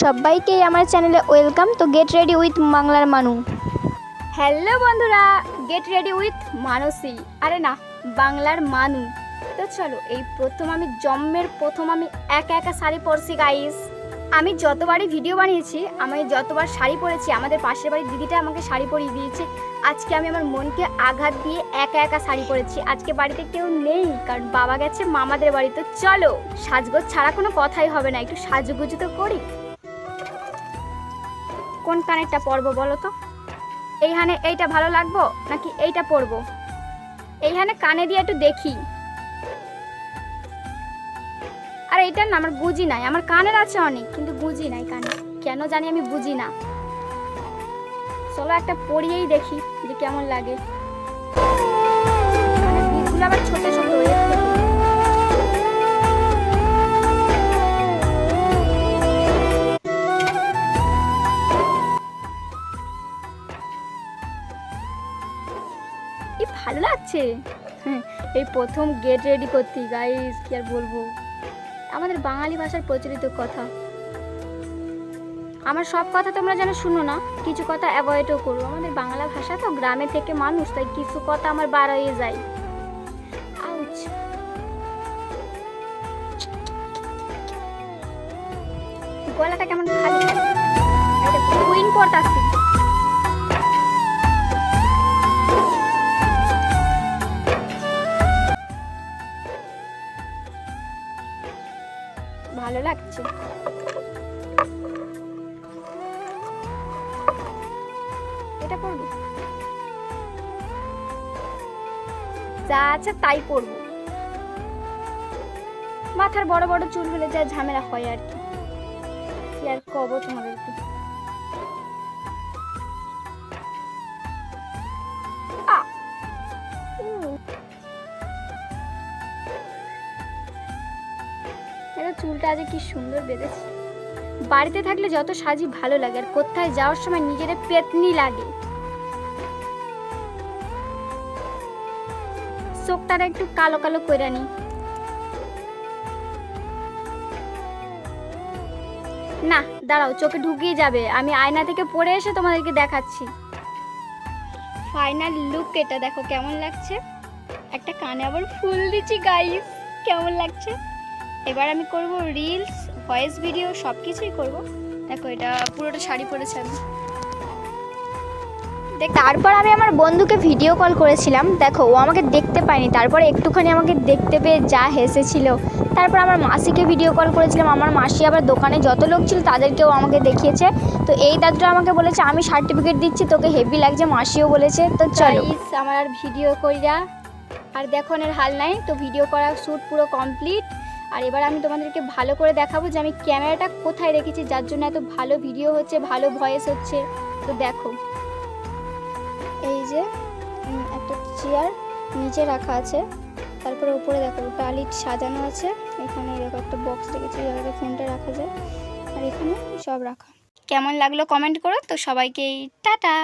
সবাইকেই আমার চ্যানেলে ওয়েলকাম। তো গেট রেডি উইথ বাংলার মানু। হ্যালো বন্ধুরা গেট রেডি উইথ মানসী। আরে না, বাংলার মানু। তো চলো, এই প্রথম আমি, জন্মের প্রথম আমি একা একা শাড়ি পরছি গাইস আমি যতবারই ভিডিও বানিয়েছি, আমি যতবার শাড়ি পরেছি, আমাদের পাশের বাড়ির দিদিটা আমাকে শাড়ি পরিয়ে দিয়েছে। আজকে আমি আমার মনকে আঘাত দিয়ে একা একা শাড়ি পরেছি। আজকে বাড়িতে কেউ নেই, কারণ বাবা গেছে মামাদের বাড়িতে চলো, সাজগোজ ছাড়া কোনো কথাই হবে না। একটু সাজুগুজু তো করি। কোন কানেরটা পরবো বলো তো? এইখানে এইটা ভালো লাগবো নাকি এইটা পরবো এইখানে কানে দিয়ে একটু দেখি। আর এইটার না, আমার বুঝি নাই। আমার কানের আছে অনেক, কিন্তু বুঝি নাই কানে। কেন জানি আমি বুঝি না। চলো একটা পরিয়েই দেখি যে কেমন লাগে। ভালো লাগছে? হ্যাঁ, এই প্রথম গেট রেডি করতে গাইস কি আর বলব? আমাদের বাঙালি ভাষার প্রচলিত কথা। আমার সব কথা তোমরা যেন শুনো না কিছু কথা অ্যাভয়েডও করো। আমাদের বাংলা ভাষা তো গ্রামে থেকে মানুষ তাই কিছু কথা আমার বার হয়ে যায় গলাটা কেমন খালি? কুইন পড়তাছি ভালো লাগছে। এটা পড়বি যা আছে তাই পড়ব মাথার বড় বড় চুল হলে যা ঝামেলা হয় আর কি। কি আর কব তোমাদেরকে? চুলটা আজ কি সুন্দর বেঁধেছে। বাড়িতে থাকলে যত সাজি ভালো লাগে, আর কোথায় যাওয়ার সময় নিজের পেতনি লাগে। চোখটারা একটু কালো কালো করে নি। না, দাঁড়াও, চোখে ঢুকিয়ে যাবে। আমি আয়না থেকে পড়ে এসে তোমাদেরকে দেখাচ্ছি। ফাইনাল লুক এটা, দেখো কেমন লাগছে? একটা কানে আবার ফুল দিচ্ছি গাইস কেমন লাগছে? এবার আমি করব রিলস ভয়েস ভিডিও সব কিছুই করব। দেখো এটা পুরোটা শাড়ি পরেছে আমি। দেখ। তারপর আমি আমার বন্ধুকে ভিডিও কল করেছিলাম। দেখো ও আমাকে দেখতে পায়নি। তারপরে একটুখানি আমাকে দেখতে পেয়ে যা হেসেছিল। তারপর আমার মাসিকে ভিডিও কল করেছিলাম। আমার মাসি আবার দোকানে যত লোক ছিল তাদেরকেও আমাকে দেখিয়েছে। তো এই দাদুটা আমাকে বলেছে আমি সার্টিফিকেট দিচ্ছি তোকে হেভি লাগছে। মাসিও বলেছে তো চলো। আমার আর ভিডিও কইরা। আর দেখো এর হাল নাই। তো ভিডিও করা শ্যুট পুরো কমপ্লিট আর এবার আমি তোমাদেরকে ভালো করে দেখাবো যে আমি ক্যামেরাটা কোথায় রেখেছি, যার জন্য এত ভালো ভিডিও হচ্ছে, ভালো ভয়েস হচ্ছে। তো দেখো। এই যে একটা চেয়ার নিচে রাখা আছে। তারপরে উপরে দেখো টালিট সাজানো আছে। এখানে দেখো একটা বক্স রেখেছি যাতে ফোনটা রাখা যায়। আর এখানে সব রাখা। কেমন লাগল কমেন্ট করো, তো সবাইকে টাটা!